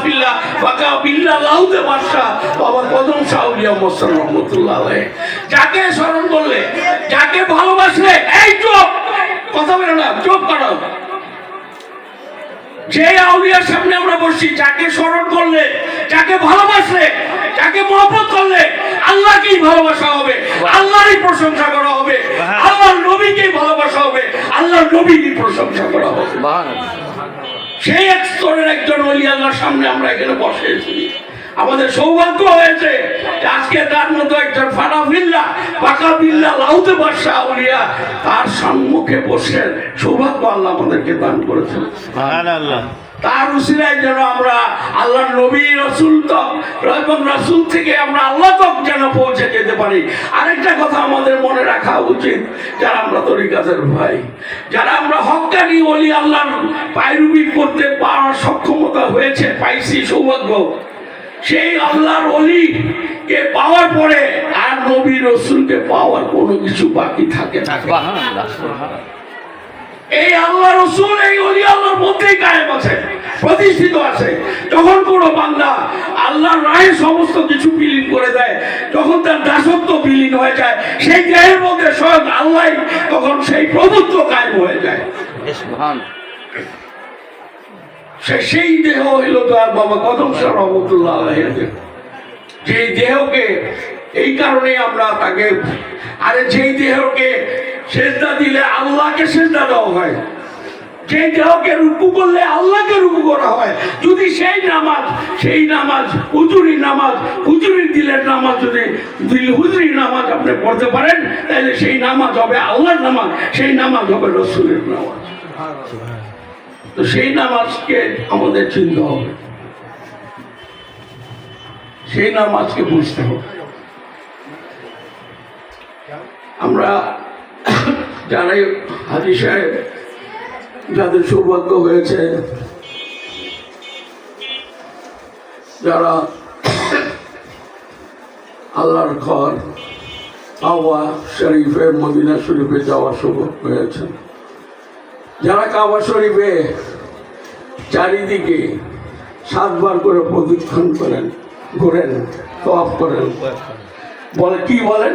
আরাফিল্লাহ বাকা বিল্লাহ লাউদে বাদশা বাবা কদম শাহরিয়া মোসান রহমতুল্লাহ যাকে স্মরণ করলে যাকে ভালোবাসলে এই চোখ কথা বলে না চোখ করো যে আউলিয়ার সামনে আমরা বসছি যাকে স্মরণ করলে যাকে ভালোবাসলে যাকে মহব্বত করলে আল্লাহকেই ভালোবাসা হবে আল্লাহরই প্রশংসা করা হবে আল্লাহর নবীকেই ভালোবাসা হবে আল্লাহর নবীরই প্রশংসা করা হবে। সেই এক স্তরের একজন অলি সামনে আমরা এখানে বসেছি আমাদের সৌভাগ্য হয়েছে আজকে তার মতো একজন ফানাফিল্লা পাকা বিল্লা লাউতে বাসা উলিয়া তার সম্মুখে বসে সৌভাগ্য আল্লাহ আমাদেরকে দান করেছেন। সুবহানাল্লাহ। তার উসিলায় যেন আমরা আল্লাহ নবী রসুল তক, এবং রসুল থেকে আমরা আল্লাহ তক যেন পৌঁছে যেতে পারি। আরেকটা কথা আমাদের মনে রাখা উচিত, যারা আমরা তরিকাতের ভাই, যারা আমরা হকানি বলি আল্লাহর পায়রুবি করতে পারার সক্ষমতা হয়েছে, পাইছি সৌভাগ্য। সেই আল্লাহর অলি কে পাওয়ার পরে আর নবী রসুলকে পাওয়ার কোনো কিছু বাকি থাকে না। এই আল্লাহ রসুল, এই অলি আল্লাহর মধ্যেই কায়েম আছে, প্রতিষ্ঠিত আছে যখন কোনো বান্দা আল্লাহর রায়ে সমস্ত কিছু বিলীন করে দেয়, যখন তার দাসত্ব বিলীন হয়ে যায়, সেই দেহের মধ্যে স্বয়ং আল্লাহ তখন সেই প্রভুত্ব কায়েম হয়ে যায় সে সেই দেহ হইল তো আর বাবা কদম শাহ রহমতুল্লাহ। যেই দেহকে, এই কারণে আমরা তাকে, আরে যেই দেহকে সেজদা দিলে আল্লাহকে সেজদা দেওয়া হয়। যে দেহকে রুকু করলে আল্লাহকে রুকু করা হয়। যদি সেই নামাজ সেই নামাজ হুজুরি নামাজ হুজুরি দিলের নামাজ যদি দিল হুজুরি নামাজ আপনি পড়তে পারেন, তাহলে সেই নামাজ হবে আল্লাহর নামাজ, সেই নামাজ হবে রসুলের নামাজ। তো সেই নামাজকে আমাদের চিনতে হবে। সেই নামাজকে বুঝতে হবে। আমরা যারাই হাজি সাহেব, যাদের সৌভাগ্য হয়েছে, যারা আল্লাহর ঘর আওয়া শরীফে, মদিনা শরীফে যাওয়ার সৌভাগ্য হয়েছে। যারা কাবা শরীফে চারিদিকে সাতবার করে প্রদক্ষিণ করেন, ঘোরেন তফ করেন, বলে কি বলেন?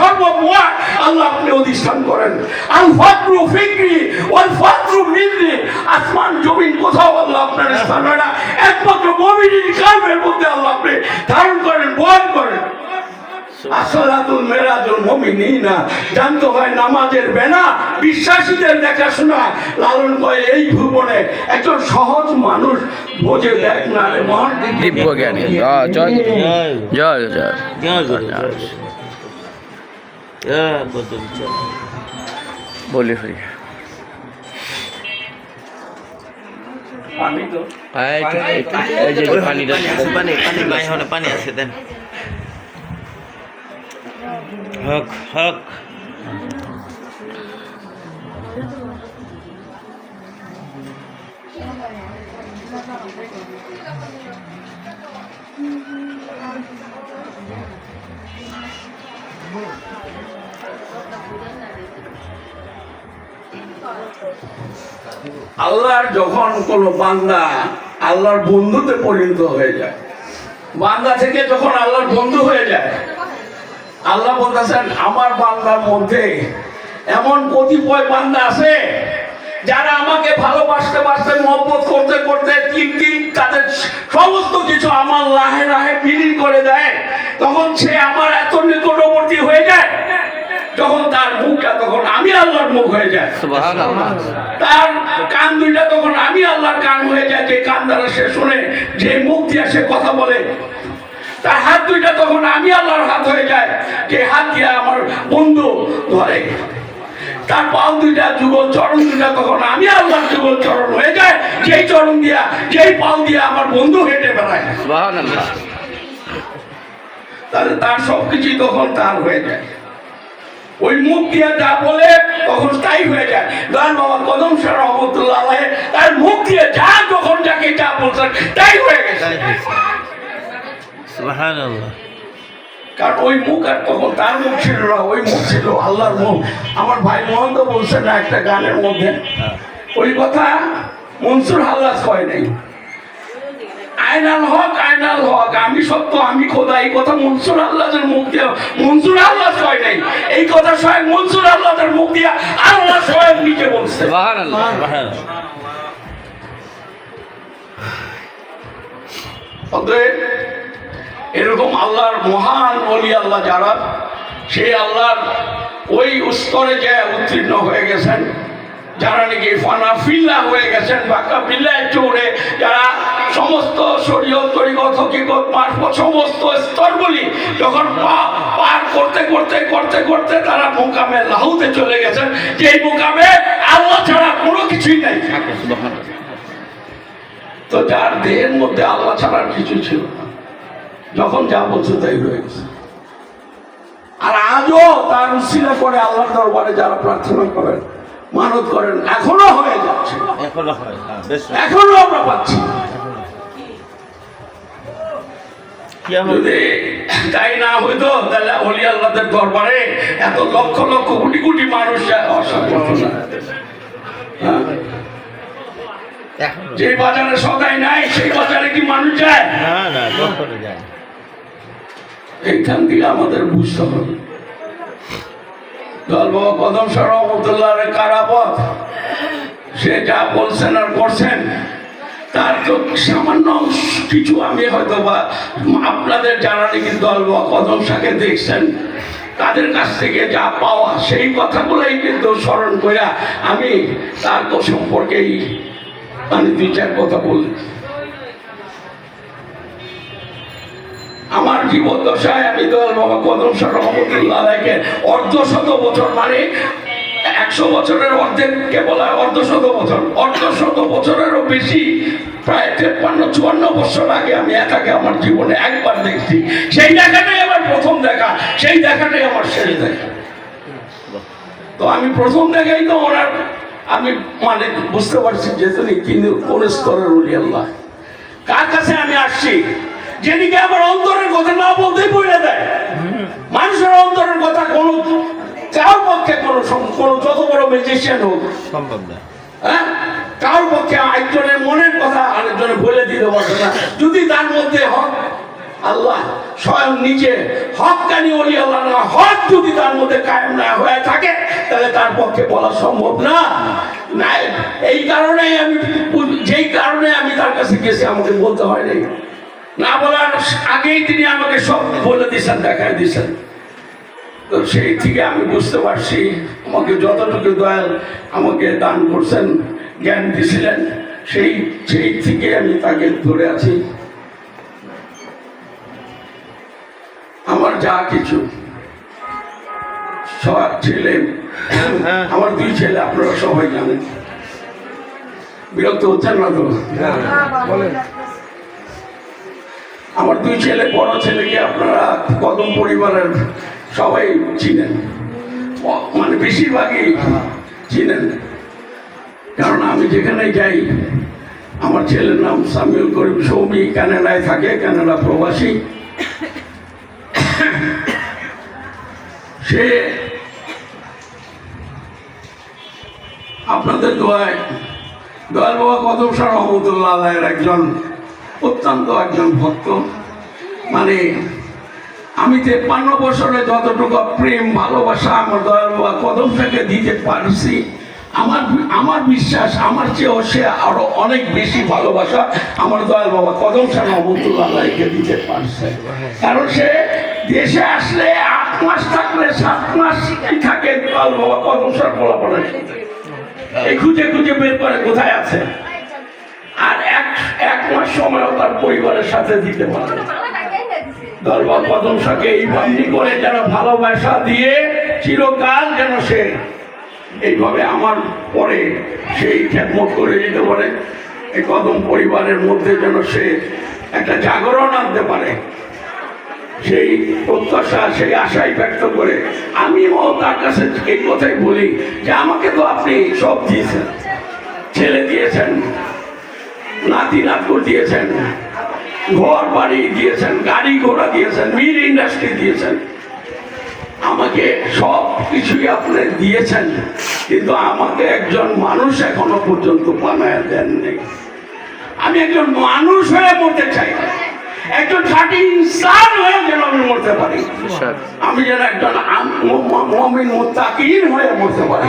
সর্বময় আল্লাহ আপনি অধিষ্ঠান করেন। আল ফিকরি ওয়াল মিননি। আসমান জমিন কোথাও আল্লাহ আপনার স্থান হয় না। একমাত্র মমিনের কালবের মধ্যে আল্লাহ আপনি ধারণ করেন বহন করেন। আসলাতুল মেরাজুল মুমিনিনা। জানতে হয় নামাজের বেনা বিশ্বাসীদের দেখাশোনা। লালন করে এই ভুবনে একজন সহজ মানুষ বোঝে দেখ না রে মহান দিব্য জ্ঞানী জয় জয়। জয় জয় জয়। বলি হরি পানি আছে দেন। হক হক। আল্লাহর যখন কোনো বান্দা আল্লাহর বন্ধুতে পরিণত হয়ে যায়, বান্দা থেকে যখন আল্লাহর বন্ধু হয়ে যায়, আল্লাহ বলতেছেন, আমার বান্দার মধ্যে এমন কতিপয় বান্দা আছে যারা আমাকে ভালোবাসতে বাসতে মহব্বত করতে করতে তিন দিন তাদের সমস্ত কিছু আমার লাহে লাহে বিলীন করে দেয়। তখন সে আমার এত নিকটবর্তী হয়ে যায় যখন তার মুখটা তখন আমি আল্লাহর মুখ হয়ে যায়। তার কান দুইটা তখন আমি আল্লাহর কান হয়ে যায় যে কান দ্বারা সে শুনে যে মুখ দিয়ে সে কথা বলে। তার হাত দুইটা তখন আমি আল্লাহর হাত হয়ে যায় যে হাত দিয়ে আমার বন্ধু ধরে। তার পাও দুইটা যুগল চরণ দুইটা তখন আমি আল্লাহর যুগল চরণ হয়ে যায়। যেই চরণ দিয়া যেই পাও দিয়া আমার বন্ধু হেঁটে বেড়ায়। তাহলে তার সবকিছুই তখন তার হয়ে যায়। ওই মুখ দিয়ে যা বলে তখন তাই হয়ে যায়। দয়াল বাবা কদম সার রহমতুল্লাহ আলাইহি তার মুখ দিয়ে যা যখন যাকে যা বলছেন তাই হয়ে গেছে। সুবহানাল্লাহ। কারণ ওই মুখ আর তখন তার মুখ ছিল না ওই মুখ ছিল আল্লাহর মুখ। আমার ভাই মহন্ত বলছে না একটা গানের মধ্যে ওই কথা মনসুর হাল্লাস কয় নাই। আয়নাল হক আয়নাল হক আমি সত্য আমি খোদা এই কথা মনসুর আল্লাহের মুখ দিয়ে মনসুর আল্লাহ কয় নাই। এই কথা স্বয়ং মনসুর আল্লাহের মুখ দিয়ে আল্লাহ স্বয়ং নিজে বলছে। অতএব এরকম আল্লাহর মহান বলি আল্লাহ যারা সেই আল্লাহর ওই স্তরে যে উত্তীর্ণ হয়ে গেছেন যারা নাকি ফানা ফিল্লা হয়ে গেছেন বাঁকা বিল্লায় চৌড়ে যারা সমস্ত শরীয়ত তরিকত হকিকত মারফত সমস্ত স্তরগুলি যখন পার করতে করতে করতে করতে তারা মোকামে লাহুতে চলে গেছেন যেই মোকামে আল্লাহ ছাড়া কোনো কিছুই নাই। তো যার দেহের মধ্যে আল্লাহ ছাড়ার কিছু ছিল না। যখন যা বলছে তাই হয়ে গেছে। আর আজও তার উশিলা করে আল্লাহর দরবারে যারা প্রার্থনা করেন মানত করেন এখনও হয়ে যাচ্ছে। এখনও হয় আমরা পাচ্ছি। যদি তাই না হইতো তাহলে অলি আল্লাহদের দরবারে এত লক্ষ লক্ষ কোটি কোটি মানুষ হ্যাঁ? এখন। যে বাজারে সদাই নাই সেই বাজারে কি মানুষ যায়? না না যায় না। এইখান থেকে আমাদের বুঝতে হবে বাবা কদম সার রহমতুল্লাহ কারাপথ, সে যা বলছেন আর করছেন, তার তো সামান্য কিছু আমি হয়তো বা আপনাদের যারা নাকি দল বা কদম শাকে দেখছেন তাদের কাছ থেকে যা পাওয়া সেই কথাগুলোই কিন্তু স্মরণ করে আমি তার সম্পর্কেই মানে দুই চার কথা বলি আমার জীবন দশায় আমি দয়াল বাবা কদম সার রহমতুল্লাহকে অর্ধ শত বছর মানে একশো বছরের অর্ধেককে বলা হয় অর্ধ শত বছর অর্ধ শত বছরেরও বেশি, প্রায় তেপ্পান্ন, চুয়ান্ন বছর আগে আমি একাকে আমার জীবনে একবার দেখছি। সেই দেখাটাই আমার প্রথম দেখা, সেই দেখাটাই আমার শেষ দেখা। তো আমি প্রথম দেখাই তো ওনার, আমি মানে বুঝতে পারছি যে তিনি কোন স্তরের উলি আল্লাহ। কার কাছে আমি আসছি? যেদিকে আমার অন্তরের কথা না বলতেই বলে দেয়। মানুষের অন্তরের কথা কোন কার পক্ষে কোনো কোনো যত বড় ম্যাজিশিয়ান হোক সম্ভব না। হ্যাঁ? কার পক্ষে একজনের মনের কথা আরেকজনে বলে দিতে পারবে না। যদি তার মধ্যে হক আল্লাহ স্বয়ং নিজে হকানি অলি আল্লাহ না হক যদি তার মধ্যে কায়েম না হয়ে থাকে তাহলে তার পক্ষে বলা সম্ভব না। এই কারণেই আমি যেই কারণে আমি তার কাছে গেছি আমাকে বলতে হয় নাই না বলার আগেই তিনি আমাকে সব বলে দিয়েছেন দেখায় দিয়েছেন। তো সেই থেকে আমি বুঝতে পারছি আমাকে যতটুকু দয়াল আমাকে দান করছেন জ্ঞান দিছিলেন সেই সেই থেকে আমি তাকে ধরে আছি। আমার যা কিছু সবার ছেলে আমার দুই ছেলে আপনারা সবাই জানেন। বিরক্ত হচ্ছেন না তো? আমার দুই ছেলে, বড় ছেলেকে আপনারা কদম পরিবারের সবাই চিনেন। মানে বেশিরভাগই চিনেন। কারণ আমি যেখানে যাই, আমার ছেলের নাম সামিউল করিম সৌমি, কানাডায় থাকে, কানাডা প্রবাসী। সে আপনাদের দোয়ায়, দয়াল বাবা কদম সার রহমতুল্লাহ একজন অত্যন্ত একজন ভক্ত। মানে আমি তেপ্পান্ন বছরে যতটুকু প্রেম, ভালোবাসা, আমার দয়াল বাবা কদম থেকে দিতে পারছি, আমার আমার বিশ্বাস, আমার চেয়েও সে আরও অনেক বেশি ভালোবাসা আমার দয়াল বাবা কদম সার রহমতুল্লাহ দিতে পারছে। কারণ সে দেশে আসলে আট মাস থাকলে সাত মাস থাকে দয়াল বাবা কদম সার ফলাফলের সাথে এই খুঁজে খুঁজে বের করে কোথায় আছে? আর এক এক মাস সময়ও তার পরিবারের সাথে দিতে পারে দরবার কদম শাকে এই বন্দি করে যেন ভালোবাসা দিয়ে চিরকাল যেন সে এইভাবে আমার পরে সেই খ্যাতমত করে যেতে পারে। এই কদম পরিবারের মধ্যে যেন সে একটা জাগরণ আনতে পারে। সেই প্রত্যাশা, সেই আশাই ব্যক্ত করে আমিও তার কাছে এই কথাই বলি যে আমাকে তো আপনি সব দিয়েছেন, ছেলে দিয়েছেন। নাতি নাতকুর দিয়েছেন, ঘর বাড়ি দিয়েছেন, গাড়ি ঘোড়া দিয়েছেন, মিল ইন্ডাস্ট্রি দিয়েছেন। আমাকে সব কিছুই আপনি দিয়েছেন, কিন্তু আমাকে একজন মানুষ এখনও পর্যন্ত বানায় দেননি। আমি একজন মানুষ হয়ে মরতে চাই। একজন খাঁটি ইনসান হয়ে যেন আমি মরতে পারি। আমি যেন একজন মমিন হয়ে মরতে পারি।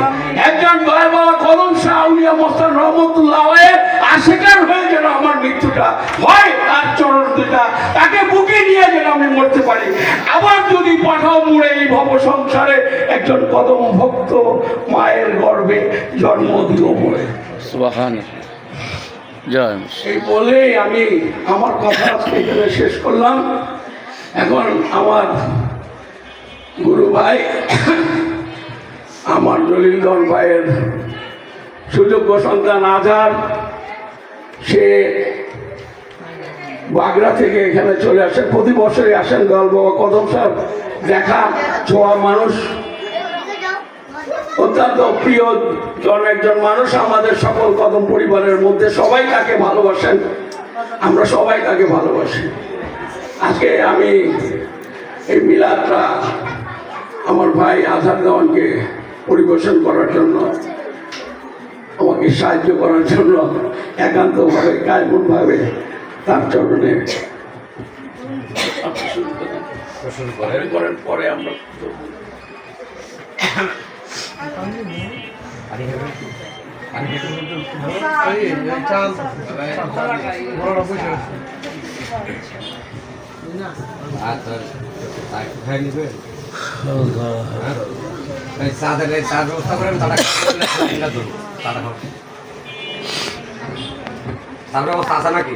একজন বাবা কলম শাহ আউলিয়া মোস্তান রহমতুল্লাহ হয়ে আশেকার হয়ে যেন আমার মৃত্যুটা হয় তার চরণ দুটা তাকে বুকে নিয়ে যেন আমি মরতে পারি। আবার যদি পাঠাও মুড়ে এই ভব সংসারে একজন কদম ভক্ত মায়ের গর্ভে জন্ম দিও মরে জয়। এই বলেই আমি আমার কথা আজকে এখানে শেষ করলাম। এখন আমার গুরু ভাই, আমার জলিলগণ ভাইয়ের সুযোগ্য সন্তান আজার সে বাগড়া থেকে এখানে চলে আসে প্রতি বছরই আসেন বাবা কদম সাহেব। দেখা, ছোঁয়া মানুষ। অত্যন্ত প্রিয় জন একজন মানুষ আমাদের সকল কদম পরিবারের মধ্যে সবাই তাকে ভালোবাসেন আমরা সবাই তাকে ভালোবাসি আজকে আমি এই মিলাদটা আমার ভাই আধার দেওয়ানকে পরিবেশন করার জন্য আমাকে সাহায্য করার জন্য একান্তভাবে কায়মনভাবে তার চরণে। করেন পরে আমরা চাঁদের চাঁদ ব্যবস্থা করেন তারা তারা চাঁদ ব্যবস্থা আছে নাকি